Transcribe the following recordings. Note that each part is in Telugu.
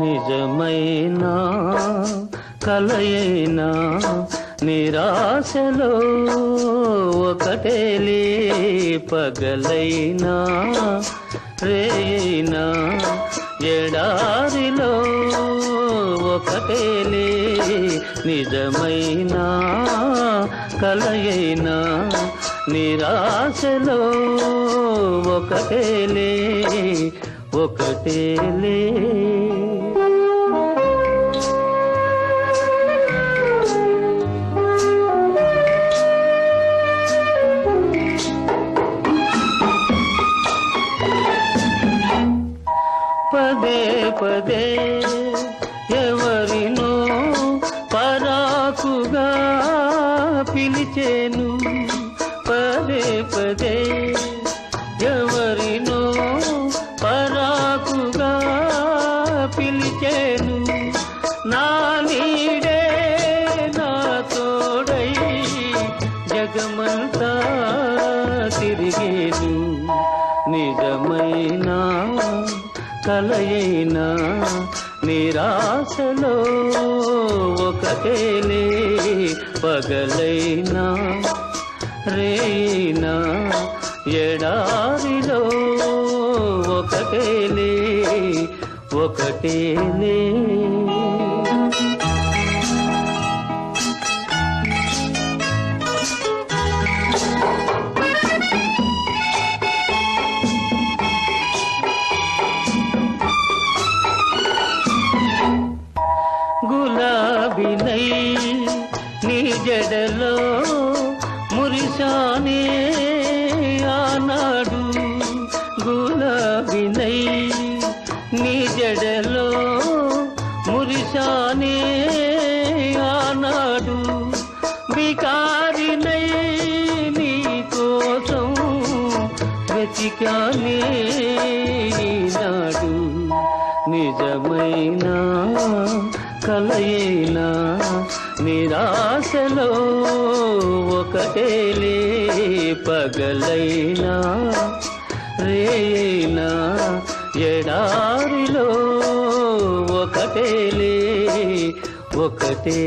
నిజమైనా కలయైనా నిరాశలో ఒకటేలే పగలైనా రేయినా ఎడారిలో ఒకటేలే నిజమైనా కలయైనా నిరాశలో ఒకటేలే ఒకటేలే ಬಾರದೆ ఒకటే ఒకటే నే నిజమైనా కలయినా నిరాశలో ఒకటేలే పగలైనా రేనా ఎడారిలో ఒకటేలే ఒకటే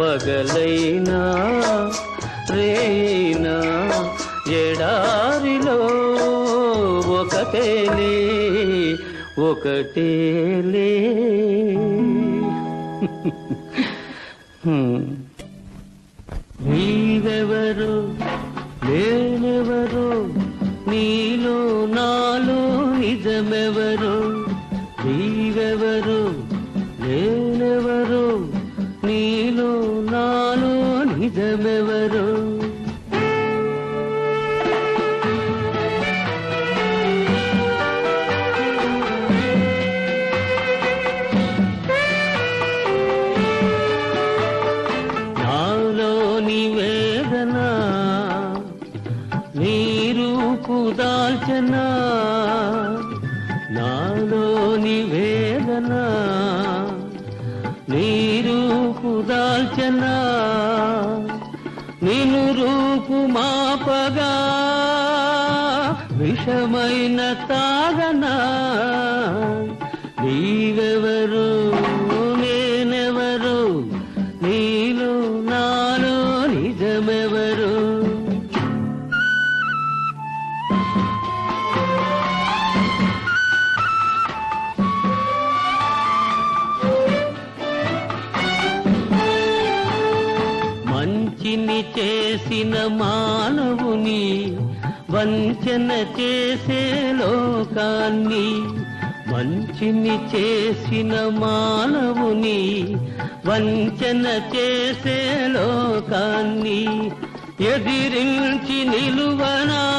పగలైనా రేనా ఎడారిలో ఒకటేలే ఒకటే నీవెవరు నేనెవరు నీలో నాలో నిజమెవరు? లోకమెవరో చేసే లోకాన్ని మంచిని చేసిన మానవుని వంచన చేసే లోకాన్ని ఎదిరించి నిలువనా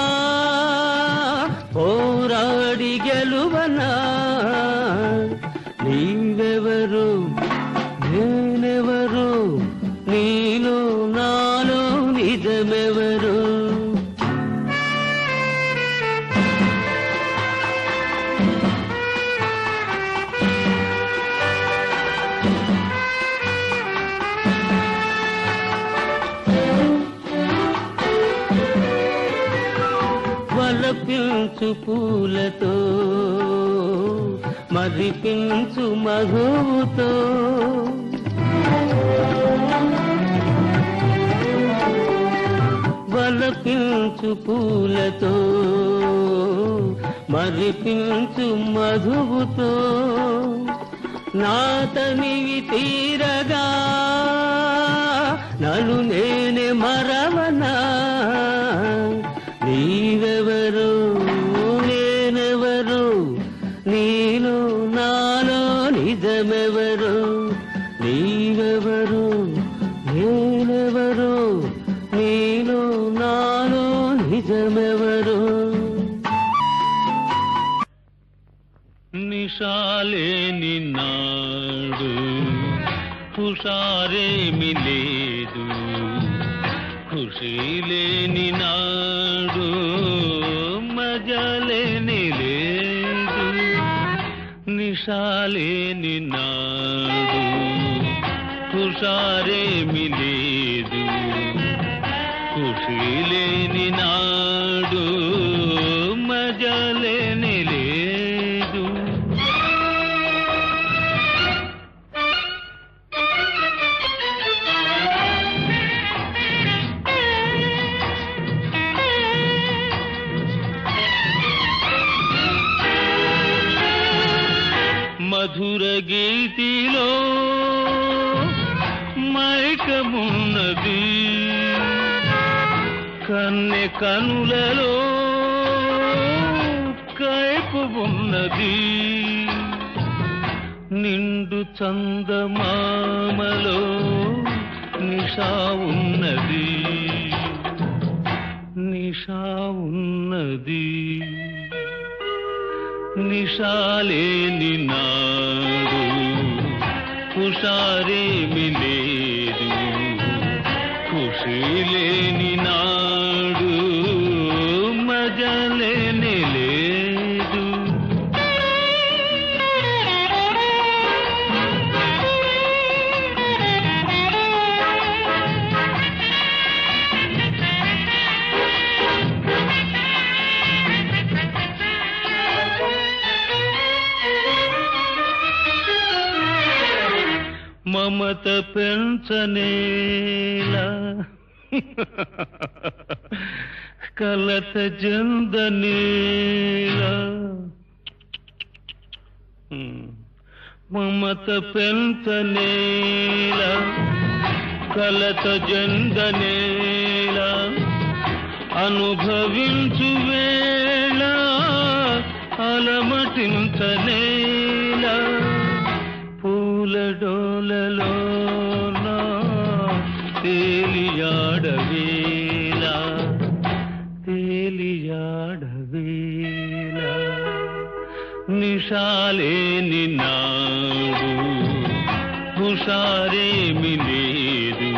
తీరగా హుషారేమి లేదు ఖుషి లేని నాడు కనులలో కైపు ఉన్నది. నిండు చందమామలో నిషా ఉన్నది. నిషా ఉన్నది. నిషాలేని నాడు హుషారేమి లేదు మమత పెంచనేలా. కలత జందనేలా. మమత పెంచనేలా. కలత జందనేలా. అనుభవించు వేళ అలమటించనేలా. పూల డోలలో నిషాలేని నాడు హుషారేమి లేదు.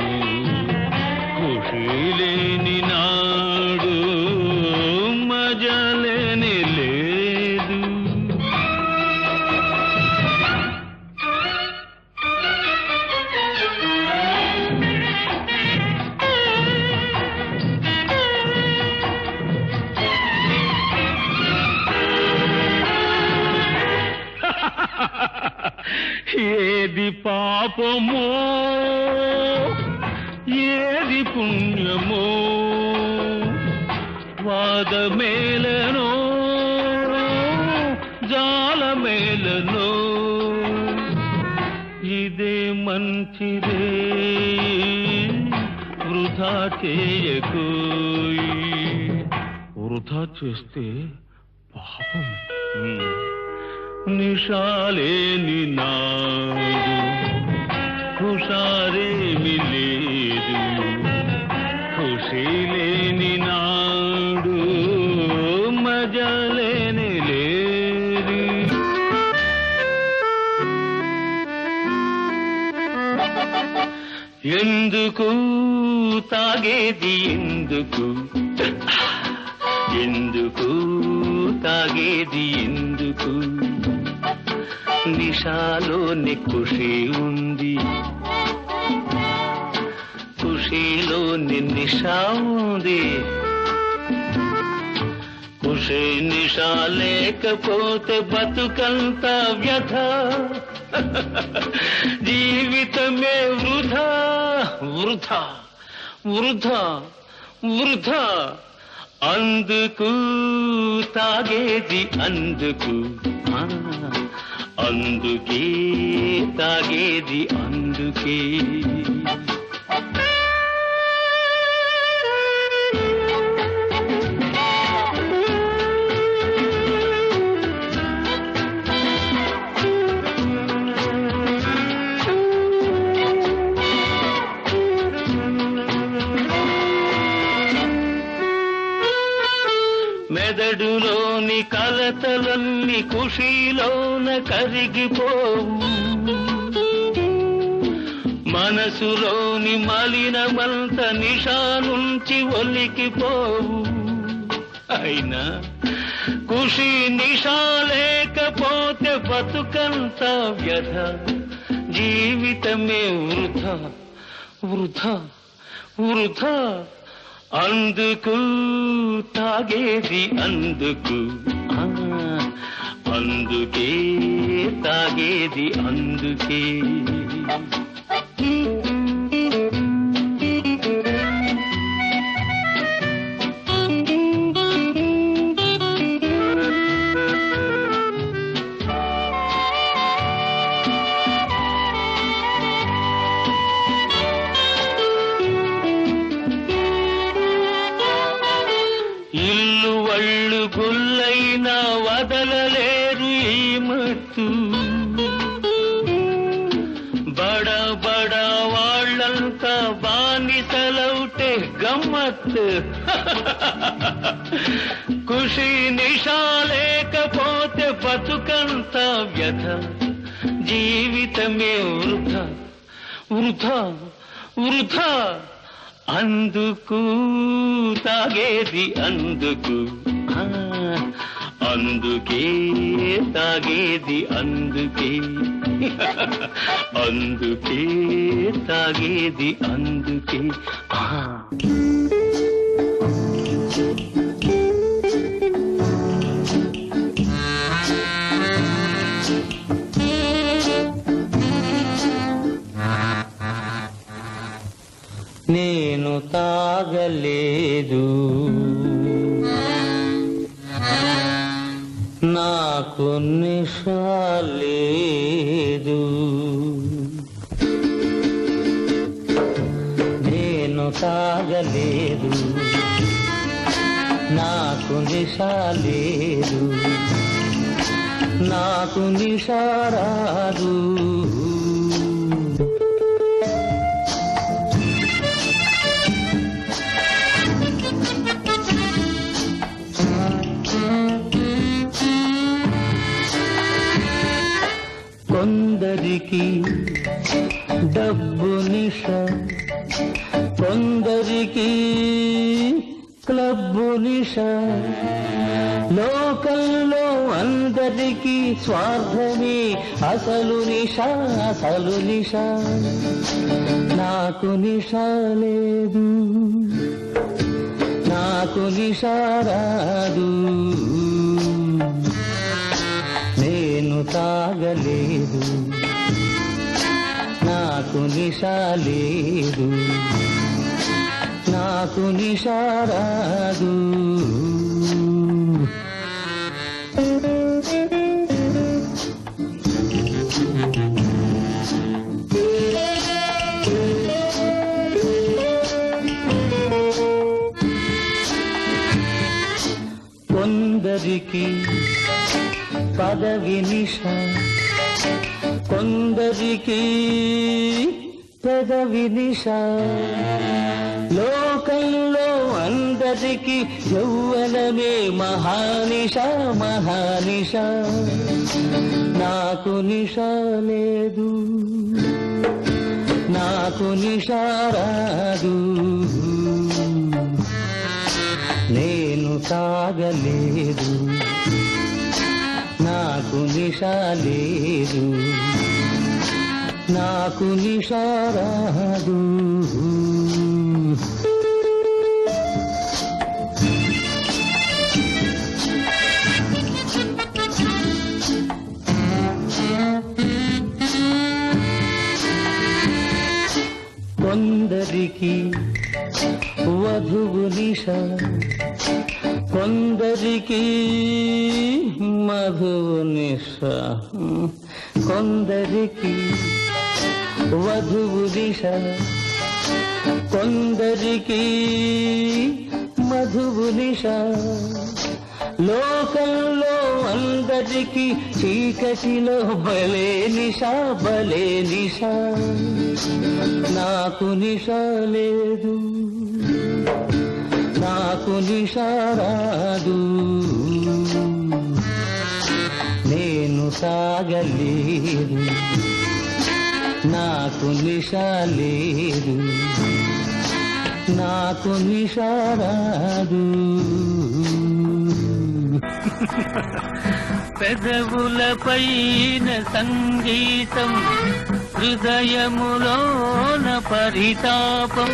ఖుషి లేని నాడు మజా చేస్తే పాపం. నిషాలేని నాడు హుషారేమి లేదు. ఖుషి లేని నాడు మజలేని లేదు. ఎందుకు తాగేది ఎందుకు? ఎందుకు తాగేది ఎందుకు నిషాలోని ఖుషి ఉంది ఖుషిలోని నిషా ఉంది ఖుషి నిషా లేకపోతే బతుకంత వ్యథ జీవితమే వృధా వృధా వృధా వృధా అందుకు తాగేది అందుకు. అందుకే తాగేది అందుకే. నడులోని కలతలన్నీ ఖుషీలోన కరిగిపోవు. మనసులోని మలినమంత నిషా నుంచి ఒలికిపోవు. అయినా ఖుషి నిషా లేకపోతే బతుకంత వ్యధ. జీవితమే వృధా వృధా వృధా. అందుకు తాగేది అందుకు. అందుకే తాగేది అందుకే. గమ్మత్తు ఖుషి నిషా లేకపోతే బతుకంత వ్యధ. జీవితమే వృధా. వృధా వృధా. అందుకు తాగేది అందుకు. ఆ, అందుకే తాగేది అందుకే. అందుకే తాగేది అందుకే. ఆ. నేను తాగలేదు. నాకు నిషాలేదు నాకు నిషారాదు కొందరికి స్వార్థమే అసలు నిష అసలు నిష. నాకు నిష లేదు. నాకు నిష రాదు. నేను తాగలేదు. నాకు నిష లేదు. నాకు నిషా రాదు. కొందరికి పదవి నిష కొందరికి పెదవి నిష. లోకంలో అందరికి యౌవనమే మహానిష మహానిష. నాకు నిష లేదు నాకు నిషారాదు నే సాగలేదు నాకు నిష లేదు. నాకు నిష రాదు. కొందరికి వధువు నిష కొందరికి మధువు నిష కొందరికి వధువు దిశ కొందరికి మధువు నిష లోకంలో అందరికి చీకటిలో బలే నిష బలే నిష నాకు నిష లేదు నాకు నిషారాదు. నేను సాగలేదు. నాకు నిషాలేదు. నాకు నిషారాదు. పెదవులపైన సంగీతం హృదయములోన పరితాపం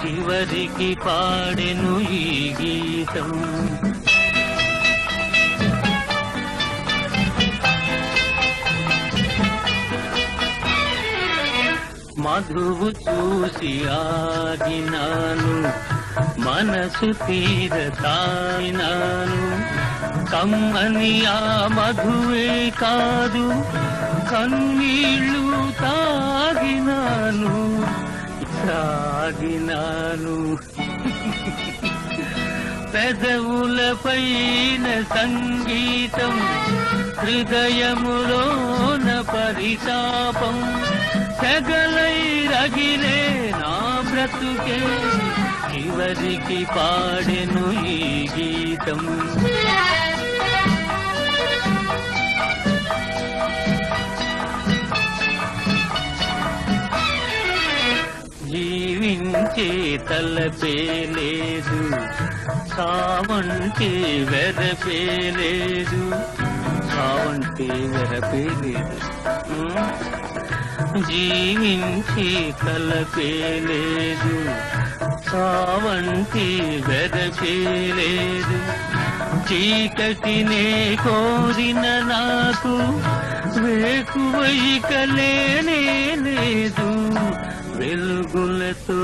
చివరికి పాడెను ఈ గీతం. మధువు చూసి ఆగినాను మనసు తీరతాయినాను. కమ్మని ఆ మధువే కాదు కన్నీళ్ళు సాగినాను సాగినాను పెదవులపైన సంగీతం హృదయములోన పరితాపం. సగలై రగిలే నా బ్రతుకే చివరికి పాడెను ఈ గీతం తలపేలేదు తలపే వెరపేలేదు సావంటే వెరపేలేదు జీవించి తలపేలేదు వెరపే వెరపేలేదు చీకటినే కోరిన నాకు వేకువైకలేనే లేదు. వెలుగులతో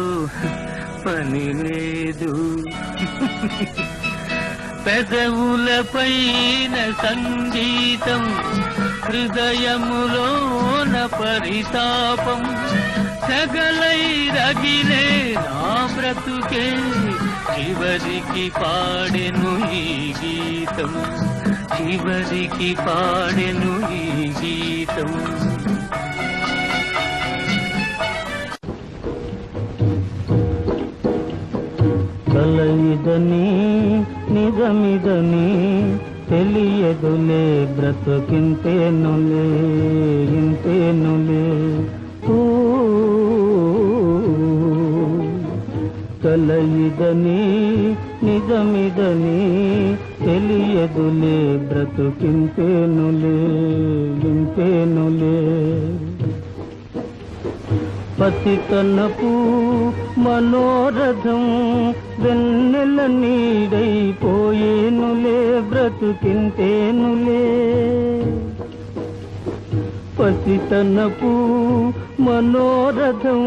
పని లేదు. పెదవులపైన సంగీతం హృదయములోన పరితాపం. సగలై రగిలే నా బ్రతుకే చివరికి పాడెను ఈ గీతం. చివరికి పాడెను ఈ గీతం. కలయిదని నిజమిదని తెలియదులే బ్రతుకింతేనులే ఇంతేనులే. ఊ, కలయిదని నిజమిదని తెలియదులే బ్రతుకింతేనులే ఇంతేనులే. పసితనపు మనోరథం వెన్నెల నీడైపోయేనులే బ్రతుకింతేనులే. పసితనపు మనోరథం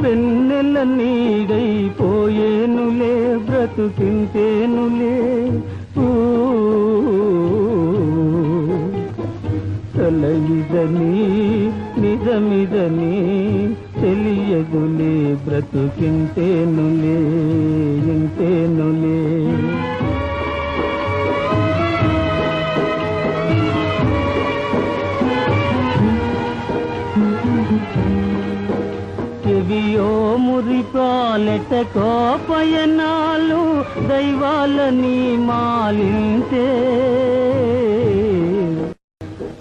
వెన్నెల నీడైపోయేనులే బ్రతుకింతేనులే. తలయిదని నిజమిదని తెలియదులే బ్రతుకింతేనులే ఇంతేనులే చెవియో మురిపాలెట కోపయనాలు దైవాలని మాలింతే.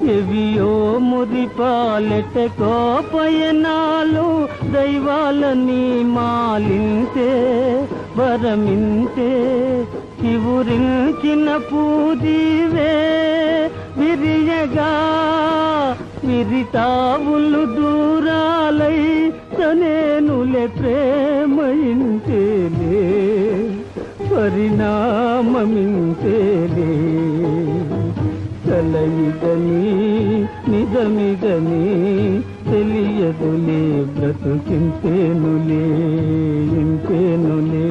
చెవియో ముదిపాలెట కోపయనాలు దైవాలని మాలింతే వరమింతే చివురించిన పూదివే విరియగా విరితావులు దూరాలై తనేనులే ప్రేమయింతేలే పరిణామమింతేలే. కలయిదని నిజమిదని తెలియదులే బ్రతుకింతేనులే ఇంతేనులే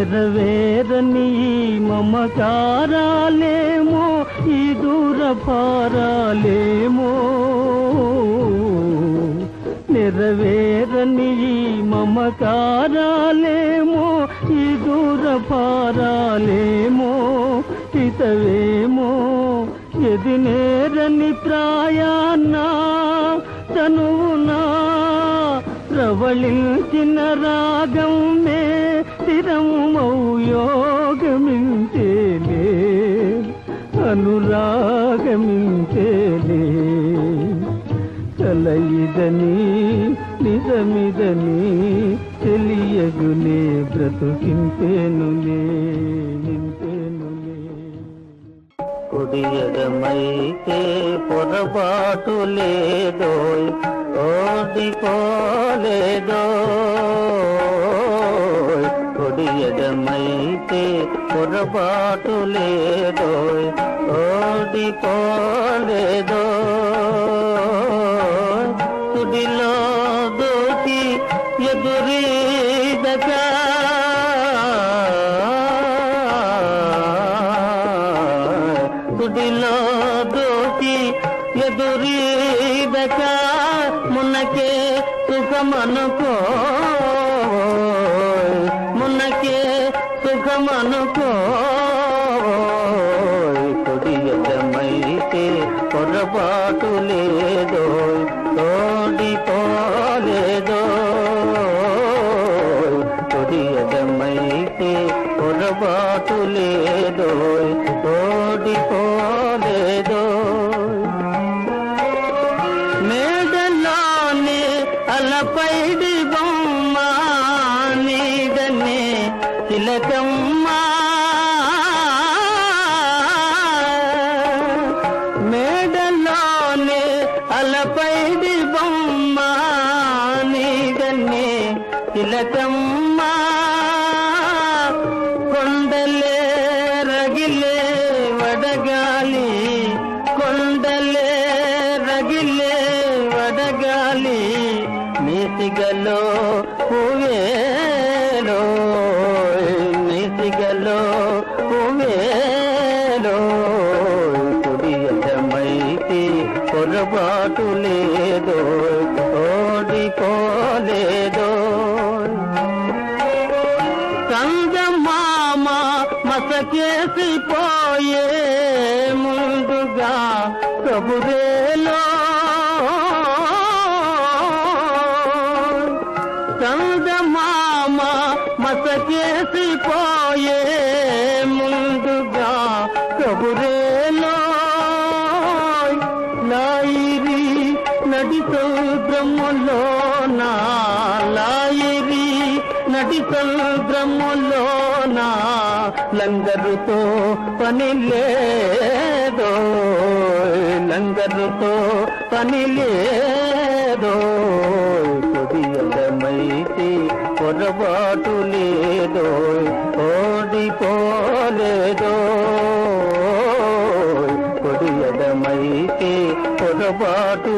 నెరవేరని మమకారాలేమో ఈ దూర పారాలేమో నెరవేరని ఈ మమకారాలేమో ఈ దూర పారాలేమో హితవేమో ఎది నేరని ప్రాయాన్నా తనువునా ప్రవళించిన రాగం మే స్థిరమౌ యోగమింతేలే అనురాగమింతేలే కలయిదని నిజమిదని తెలియగునే బ్రతుకింతేనులే ఇంతేనులే కుడియడమైతే పొరపాటు లేదో ఓడిపోలేదో కుడియడమైతే పొరపాటు లేదో ఓడిపోలేదో కుడిలో మున్నకే సుఖమనుకో. మున్నకే సుఖమనుకో. తిలకమ్మా మసకేసిపోయే ముందుగా కబురేనా లాయిరి నడి సముద్రములోన లాయిరి నడి సముద్రములోన లంగరుతో పని లేదో లంగరుతో పని లేదో కొడియడమైతే పొరపాటు లేదో ఓడిపోలేదో. కొడియదమైతే పొరపాటు